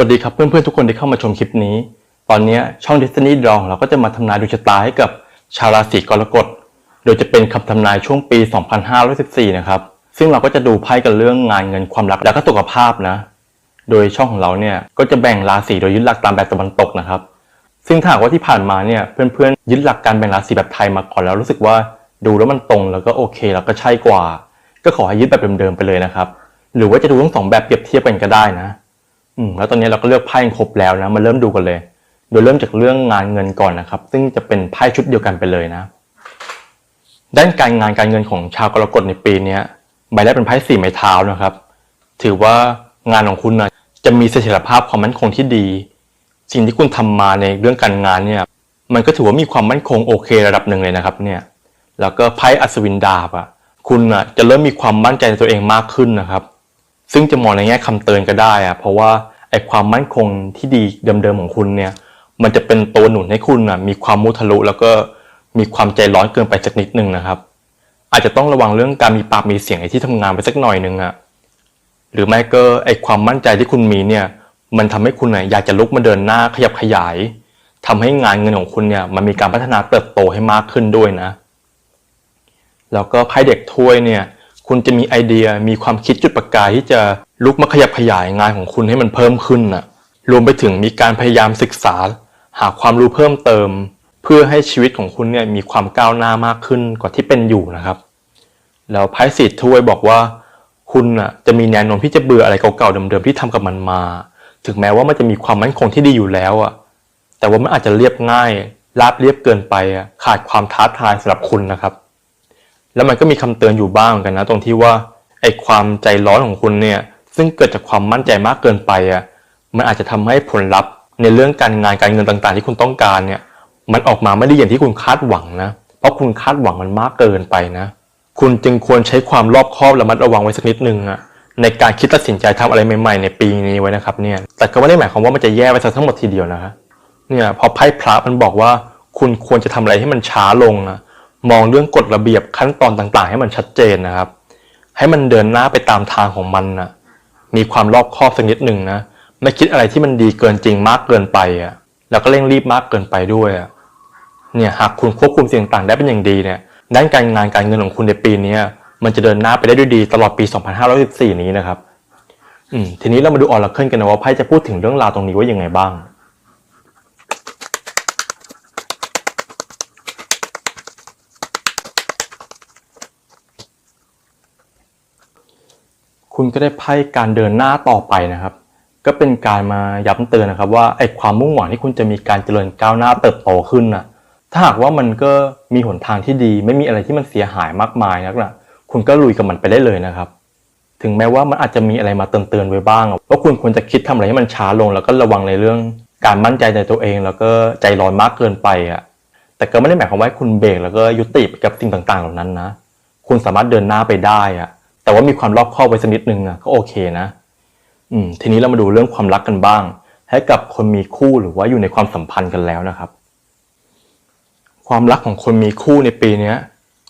วัสดีครับเพื่อนๆทุกคนที่เข้ามาชมคลิปนี้ ตอนนี้ช่อง Destiny d r a w เราก็จะมาทำนายดวงชะตาให้กับชาวราศีกรกฎ โดยจะเป็นคำทำนายช่วงปี 2514 นะครับ ซึ่งเราก็จะดูไพ่กันเรื่องงานเงินความรักและก็สุขภาพนะ โดยช่องของเราเนี่ยก็จะแบ่งราศีโดยยึดหลักตามแบบตะวันตกนะครับ ซึ่งถ้าหากว่าที่ผ่านมาเนี่ยเพื่อนๆยึดหลักการแบ่งราศีแบบไทยมาก่อนแล้วรู้สึกว่าดูแล้วมันตรงแล้วก็โอเค แล้วก็ใช่กว่า ก็ขอให้ยึดแบบเดิมๆไปเลยนะครับ หรือว่าจะดูทั้งสองแบบเปรียบเทียบกันก็ได้นะ อืมแล้วตอนนี้เราก็เลือกไพ่ครบแล้วนะมาเริ่มดูกันเลย โดยเริ่มจากเรื่องงานเงินก่อนนะครับ ซึ่งจะเป็นไพ่ชุดเดียวกันไปเลยนะ ด้านการงานการเงินของชาวกรกฎในปีนี้ใบแรกเป็นไพ่สี่ไม้เท้านะครับ ถือว่างานของคุณนะจะมีเสถียรภาพความมั่นคงที่ดี สิ่งที่คุณทำมาในเรื่องการงานเนี่ย มันก็ถือว่ามีความมั่นคงโอเคระดับหนึ่งเลยนะครับ เนี่ย แล้วก็ไพ่อัศวินดาบอะ คุณอะจะเริ่มมีความมั่นใจในตัวเองมากขึ้นนะครับ ซึ่งจะมองในแง่คำเตือนก็ได้อะเพราะว่าไอ้ความมั่นคงที่ดีเดิมๆของคุณเนี่ย มันจะเป็นตัวหนุนให้คุณนะมีความมุทะลุแล้วก็มีความใจร้อนเกินไปสักนิดนึงนะครับ อาจจะต้องระวังเรื่องการมีปากมีเสียงในที่ทำงานไปสักหน่อยนึงอะหรือไม่ก็ไอ้ความมั่นใจที่คุณมีเนี่ย มันทำให้คุณน่ะอยากจะลุกมาเดินหน้าขยับขยายทำให้งานเงินของคุณเนี่ยมันมีการพัฒนาเติบโตให้มากขึ้นด้วยนะ แล้วก็ไพ่เด็กถ้วยเนี่ย คุณจะมีไอเดียมีความคิดจุดประกายที่จะลุกมาขยับขยายงานของคุณให้มันเพิ่มขึ้นน่ะรวมไปถึงมีการพยายามศึกษา หาความรู้เพิ่มเติม เพื่อให้ชีวิตของคุณเนี่ยมีความก้าวหน้ามากขึ้นกว่าที่เป็นอยู่นะครับแล้วไพ่สีถ้วยบอกว่า คุณน่ะจะมีแนวโน้มที่จะเบื่ออะไรเก่าๆเดิมๆที่ทำกับมันมา ถึงแม้ว่ามันจะมีความมั่นคงที่ดีอยู่แล้วอะแต่ว่ามันอาจจะเรียบง่ายราบเรียบเกินไปขาดความท้าทายสำหรับคุณนะครับ แล้วมันก็มีคำเตือนอยู่บ้างเหมือนกันนะ ตรงที่ว่าไอ้ความใจร้อนของคุณเนี่ยซึ่งเกิดจากความมั่นใจมากเกินไปอะมันอาจจะทำให้ผลลัพธ์ในเรื่องการงานการเงินต่างๆ ที่คุณต้องการเนี่ยมันออกมาไม่ได้อย่างที่คุณคาดหวังนะเพราะคุณคาดหวังมันมากเกินไปนะ คุณจึงควรใช้ความรอบคอบระมัดระวังไว้สักนิดนึงอะในการคิดตัดสินใจทำอะไรใหม่ๆ ในปีนี้ไว้นะครับเนี่ยแต่ก็ไม่ได้หมายความว่ามันจะแย่ไปซะทั้งหมดทีเดียวนะฮะเนี่ยพอไพ่พระมันบอกว่าคุณควรจะทำอะไรให้มันช้าลงนะ มองเรื่องกฎระเบียบขั้นตอนต่างๆ ให้มันชัดเจนนะครับ ให้มันเดินหน้าไปตามทางของมันนะมีความรอบคอบสักนิดหนึ่งนะไม่คิดอะไรที่มันดีเกินจริงมากเกินไปอะแล้วก็เร่งรีบมากเกินไปด้วยอะเนี่ยหากคุณควบคุมสิ่งต่างได้เป็นอย่างดีเนี่ยด้านการงานการเงินของคุณในปีนี้มันจะเดินหน้าไปได้ด้วยดีตลอดปี 2514 นี้นะครับ อืมทีนี้เรามาดูออร์เคิลกันนะว่าไพ่จะพูดถึงเรื่องราวตรงนี้ว่ายังไงบ้าง คุณก็ได้ไพ่การเดินหน้าต่อไปนะครับ ก็เป็นการมาย้ำเตือนนะครับ ว่าไอ้ความมุ่งหวังที่คุณจะมีการเจริญก้าวหน้าเติบโตขึ้นนะถ้าหากว่ามันก็มีหนทางที่ดี ไม่มีอะไรที่มันเสียหายมากมายนักนะคุณก็ลุยกับมันไปได้เลยนะครับ ถึงแม้ว่ามันอาจจะมีอะไรมาเตือนเตือนๆไว้บ้างว่าคุณควรจะคิดทำอะไรให้มันช้าลง แล้วก็ระวังในเรื่องการมั่นใจในตัวเอง แล้วก็ใจร้อนมากเกินไปอะแต่ก็ไม่ได้หมายความว่าคุณเบรกแล้วก็ยุติไปกับสิ่งต่างๆ เหล่านั้นนะ คุณสามารถเดินหน้าไปได้อะ แต่ว่ามีความรอบคอบไว้สักนิดนึงอะก็โอเคนะอืมทีนี้เรามาดูเรื่องความรักกันบ้าง ให้กับคนมีคู่หรือว่าอยู่ในความสัมพันธ์กันแล้วนะครับ ความรักของคนมีคู่ในปีเนี้ย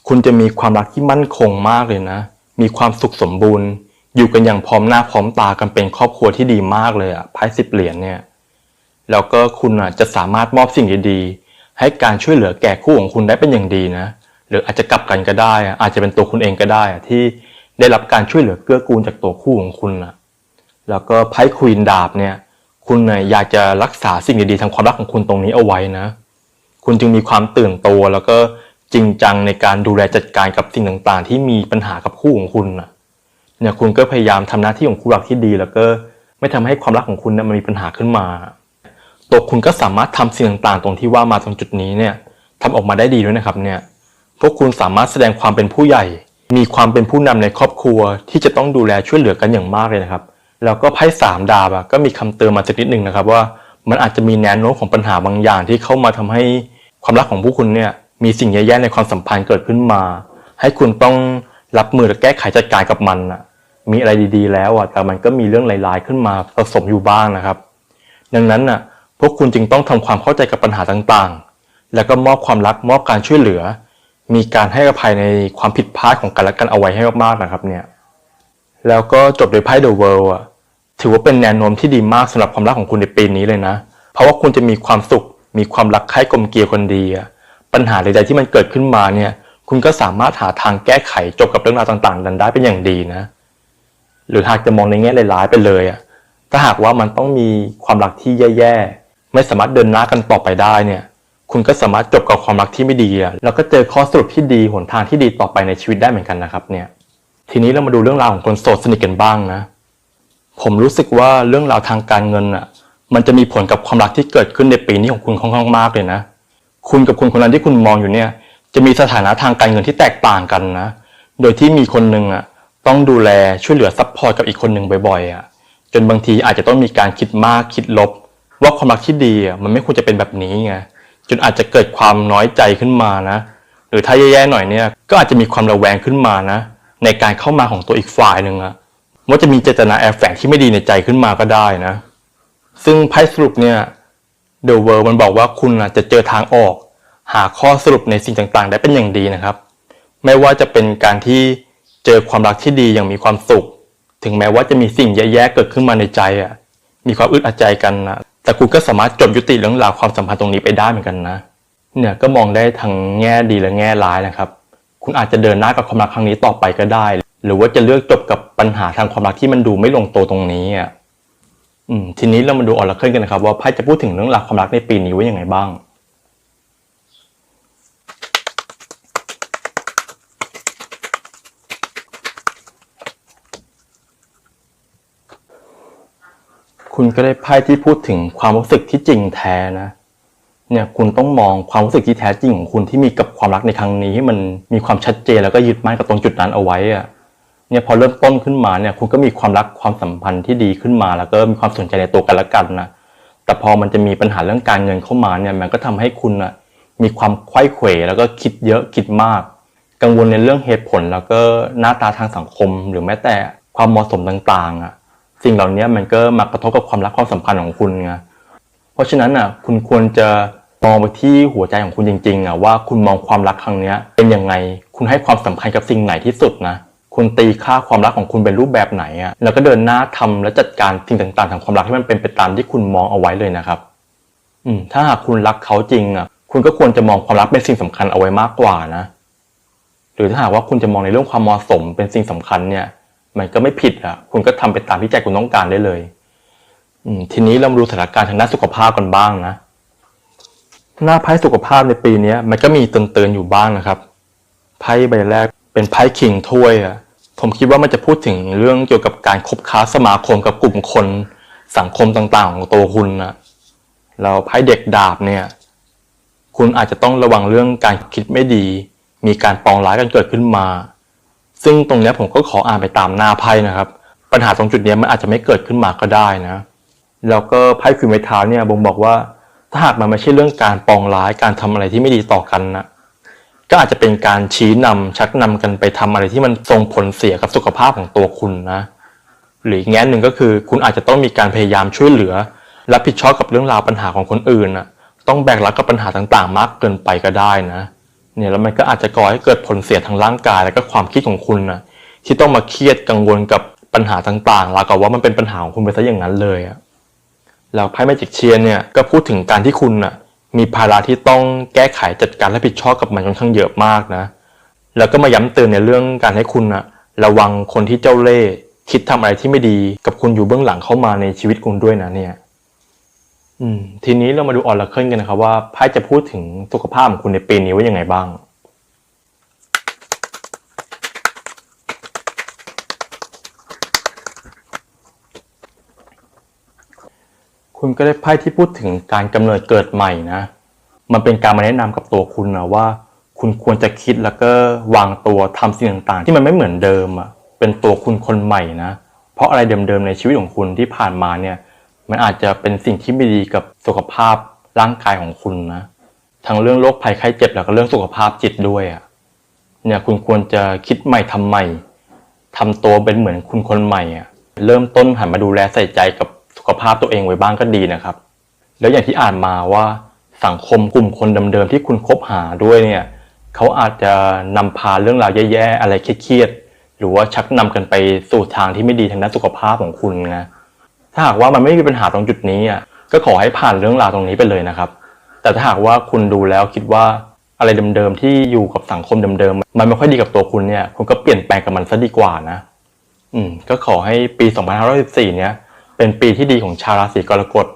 คุณจะมีความรักที่มั่นคงมากเลยนะ มีความสุขสมบูรณ์ อยู่กันอย่างพร้อมหน้าพร้อมตากันเป็นครอบครัวที่ดีมากเลยอะไพ่สิบเหรียญเนี่ยแล้วก็คุณอะจะสามารถมอบสิ่งดีๆ ให้การช่วยเหลือแก่คู่ของคุณได้เป็นอย่างดีนะ หรืออาจจะกลับกันก็ได้อะอาจจะเป็นตัวคุณเองก็ได้อะที่ ได้รับการช่วยเหลือเกื้อกูลจากตัวคู่ของคุณนะแล้วก็ไพ่ควีนดาบเนี่ย คุณน่ะอยากจะรักษาสิ่งดีๆทางความรักของคุณตรงนี้เอาไว้นะ คุณจึงมีความตื่นตัวแล้วก็จริงจังในการดูแลจัดการกับสิ่งต่างๆ ที่มีปัญหากับคู่ของคุณนะเนี่ยคุณก็พยายามทำหน้าที่ของคู่รักที่ดี แล้วก็ไม่ทำให้ความรักของคุณเนี่ยมันมีปัญหาขึ้นมา ตัวคุณก็สามารถทำสิ่งต่างๆ ตรงที่ว่ามาตรงจุดนี้เนี่ยทำออกมาได้ดีด้วยนะครับเนี่ย พวกคุณสามารถแสดงความเป็นผู้ใหญ่ มีความเป็นผู้นำในครอบครัวที่จะต้องดูแลช่วยเหลือกันอย่างมากเลยนะครับ แล้วก็ไพ่สามดาบก็มีคำเตือนมาสักนิดหนึ่งนะครับ ว่ามันอาจจะมีแนวโน้มของปัญหาบางอย่างที่เข้ามาทำให้ความรักของผู้คุณเนี่ยมีสิ่งแย่ๆในความสัมพันธ์เกิดขึ้นมา ให้คุณต้องรับมือและแก้ไขจัดการกับมันอะมีอะไรดีๆ แล้วอะแต่มันก็มีเรื่องลายๆขึ้นมาผสมอยู่บ้างนะครับ ดังนั้นน่ะพวกคุณจึงต้องทำความเข้าใจกับปัญหาต่างๆ แล้วก็มอบความรักมอบการช่วยเหลือ มีการให้อภัยในความผิดพลาดของกันและกันเอาไว้ให้มากๆนะครับเนี่ยแล้วก็จบโดยไพ่ The World อะถือว่าเป็นแนวโน้มที่ดีมากสำหรับความรักของคุณในปีนี้เลยนะ เพราะว่าคุณจะมีความสุข มีความรักใคร่กลมเกลียวคนดีอะปัญหาใดๆที่มันเกิดขึ้นมาเนี่ย คุณก็สามารถหาทางแก้ไขจบกับเรื่องราวต่างๆ นั้นได้เป็นอย่างดีนะ หรือหากจะมองในแง่ร้ายๆไปเลยอะถ้าหากว่ามันต้องมีความรักที่แย่ๆไม่สามารถเดินหน้ากันต่อไปได้เนี่ย คุณก็สามารถจบกับความรักที่ไม่ดีแล้วก็เจอข้อสรุปที่ดีหนทางที่ดีต่อไปในชีวิตได้เหมือนกันนะครับเนี่ยทีนี้เรามาดูเรื่องราวของคนโสดสนิทกันบ้างนะ ผมรู้สึกว่าเรื่องราวทางการเงินอะ มันจะมีผลกับความรักที่เกิดขึ้นในปีนี้ของคุณค่อนข้างมากเลยนะ คุณกับคนคนนั้นที่คุณมองอยู่เนี่ย จะมีสถานะทางการเงินที่แตกต่างกันนะ โดยที่มีคนหนึ่งอะต้องดูแลช่วยเหลือซัพพอร์ตกับอีกคนหนึ่งบ่อยๆอะ จนบางทีอาจจะต้องมีการคิดมากคิดลบ ว่าความรักที่ดีอะมันไม่ควรจะเป็นแบบนี้ไง จนอาจจะเกิดความน้อยใจขึ้นมานะ หรือถ้าแย่ๆหน่อยเนี่ย ก็อาจจะมีความระแวงขึ้นมานะ ในการเข้ามาของตัวอีกฝ่ายหนึ่งอะว่าจะมีเจตนาแอบแฝงที่ไม่ดีในใจขึ้นมาก็ได้นะ ซึ่งไพ่สรุปเนี่ยเดอะเวิร์มันบอกว่าคุณจะเจอทางออก หาข้อสรุปในสิ่งต่างๆ ได้เป็นอย่างดีนะครับ ไม่ว่าจะเป็นการที่เจอความรักที่ดีอย่างมีความสุข ถึงแม้ว่าจะมีสิ่งแย่ๆเกิดขึ้นมาในใจอะมีความอึดอัดใจกันนะ แต่คุณก็สามารถจบยุติเรื่องราวความสัมพันธ์ตรงนี้ไปได้เหมือนกันนะ เนี่ยก็มองได้ทั้งแง่ดีและแง่ร้ายนะครับ คุณอาจจะเดินหน้ากับความรักครั้งนี้ต่อไปก็ได้ หรือว่าจะเลือกจบกับปัญหาทางความรักที่มันดูไม่ลงตัวตรงนี้อะอืมทีนี้เรามาดูออร์เคิลกันนะครับว่าไพ่จะพูดถึงเรื่องราวความรักในปีนี้ว่ายังไงบ้าง คุณก็ได้ไพ่ที่พูดถึงความรู้สึกที่จริงแท้นะ เนี่ยคุณต้องมองความรู้สึกที่แท้จริงของคุณที่มีกับความรักในครั้งนี้ให้มันมีความชัดเจนแล้วก็ยึดมั่นกับตรงจุดนั้นเอาไว้อะเนี่ยพอเริ่มต้นขึ้นมาเนี่ย คุณก็มีความรักความสัมพันธ์ที่ดีขึ้นมา แล้วก็มีความสนใจในตัวกันและกันนะแต่พอมันจะมีปัญหาเรื่องการเงินเข้ามาเนี่ยมันก็ทำให้คุณอะมีความไขว้เขวแล้วก็คิดเยอะคิดมาก กังวลในเรื่องเหตุผลแล้วก็หน้าตาทางสังคมหรือแม้แต่ความเหมาะสมต่างๆอะ สิ่งเหล่านี้มันก็มากระทบกับความรักความสัมพันธ์ของคุณไงเพราะฉะนั้นอะคุณควรจะมองไปที่หัวใจของคุณจริงๆอะว่าคุณมองความรักครั้งเนี้ยเป็นยังไง คุณให้ความสำคัญกับสิ่งไหนที่สุดนะคุณตีค่าความรักของคุณเป็นรูปแบบไหนอะแล้วก็เดินหน้าทำและจัดการสิ่งต่างๆทางความรักให้มันเป็นไปตามที่คุณมองเอาไว้เลยนะครับ อืมถ้าหากคุณรักเขาจริงอะ คุณก็ควรจะมองความรักเป็นสิ่งสำคัญเอาไว้มากกว่านะ หรือถ้าหากว่าคุณจะมองในเรื่องความเหมาะสมเป็นสิ่งสำคัญเนี่ย มันก็ไม่ผิดอะ คุณก็ทำไปตามที่ใจคุณต้องการได้เลย อืม ทีนี้เรามาดูสถานการณ์ทางด้านสุขภาพกันบ้างนะ หน้าไพ่สุขภาพในปีนี้มันก็มีเตือนๆอยู่บ้างนะครับ ไพ่ใบแรกเป็นไพ่คิงถ้วยอะ ผมคิดว่ามันจะพูดถึงเรื่องเกี่ยวกับการคบค้าสมาคมกับกลุ่มคนสังคมต่างๆ ของตัวคุณนะแล้วไพ่เด็กดาบเนี่ย คุณอาจจะต้องระวังเรื่องการคิดไม่ดี มีการปองร้ายกันเกิดขึ้นมา ซึ่งตรงนี้ผมก็ขออ่านไปตามหน้าไพ่นะครับ ปัญหาตรงจุดนี้มันอาจจะไม่เกิดขึ้นมาก็ได้นะ แล้วก็ไพ่ควีนไม้เท้าเนี่ยบ่งบอกว่า ถ้าหากมันไม่ใช่เรื่องการปองร้ายการทำอะไรที่ไม่ดีต่อกันนะก็อาจจะเป็นการชี้นำชักนำกันไปทำอะไรที่มันส่งผลเสียกับสุขภาพของตัวคุณนะ หรืออีกแง่หนึ่งก็คือ คุณอาจจะต้องมีการพยายามช่วยเหลือรับผิดชอบกับเรื่องราวปัญหาของคนอื่นนะต้องแบกรับกับปัญหาต่างๆ มากเกินไปก็ได้นะ เนี่ยแล้วมันก็อาจจะก่อให้เกิดผลเสียทางร่างกาย และก็ความคิดของคุณนะที่ต้องมาเครียดกังวลกับปัญหาต่างๆ แล้วก็ว่ามันเป็นปัญหาของคุณไปซะอย่างนั้นเลยอะแล้วไพ่แมจิกเชียนเนี่ยก็พูดถึงการที่คุณนะมีภาระที่ต้องแก้ไขจัดการและผิดชอบกับมันค่อนข้างเยอะมากนะ แล้วก็มาย้ำเตือนในเรื่องการให้คุณนะระวังคนที่เจ้าเล่ห์คิดทำอะไรที่ไม่ดีกับคุณอยู่เบื้องหลังเข้ามาในชีวิตคุณด้วยนะเนี่ย อืมทีนี้เรามาดูออร์เคิลกันนะครับว่าไพ่จะพูดถึงสุขภาพของคุณในปีนี้ว่ายังไงบ้าง คุณก็ได้ไพ่ที่พูดถึงการกำเนิดเกิดใหม่นะ มันเป็นการมาแนะนำกับตัวคุณนะว่า คุณควรจะคิดแล้วก็วางตัวทำสิ่งต่างๆ ที่มันไม่เหมือนเดิมอะเป็นตัวคุณคนใหม่นะ เพราะอะไรเดิมๆในชีวิตของคุณที่ผ่านมาเนี่ย มันอาจจะเป็นสิ่งที่ไม่ดีกับสุขภาพร่างกายของคุณนะ ทั้งเรื่องโรคภัยไข้เจ็บแล้วก็เรื่องสุขภาพจิตด้วยอะ เนี่ยคุณควรจะคิดใหม่ทำใหม่ทำตัวเป็นเหมือนคุณคนใหม่อะ เริ่มต้นหันมาดูแลใส่ใจกับสุขภาพตัวเองไว้บ้างก็ดีนะครับ แล้วอย่างที่อ่านมาว่าสังคมกลุ่มคนเดิมๆที่คุณคบหาด้วยเนี่ยเขาอาจจะนำพาเรื่องราวแย่ๆอะไรเครียดๆหรือว่าชักนำกันไปสู่ทางที่ไม่ดีทางด้านสุขภาพของคุณนะ ถ้าหากว่ามันไม่มีปัญหาตรงจุดนี้อะก็ขอให้ผ่านเรื่องราวตรงนี้ไปเลยนะครับ แต่ถ้าหากว่าคุณดูแล้วคิดว่าอะไรเดิมๆที่อยู่กับสังคมเดิมๆมันไม่ค่อยดีกับตัวคุณเนี่ยคุณก็เปลี่ยนแปลงกับมันซะดีกว่านะ อืม ก็ขอให้ปี2514เนี้ยเป็นปีที่ดีของชาวราศีกรกฎ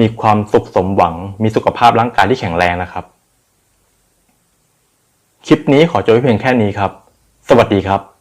มีความสุขสมหวัง มีสุขภาพร่างกายที่แข็งแรงนะครับ คลิปนี้ขอจบไว้เพียงแค่นี้ครับ สวัสดีครับ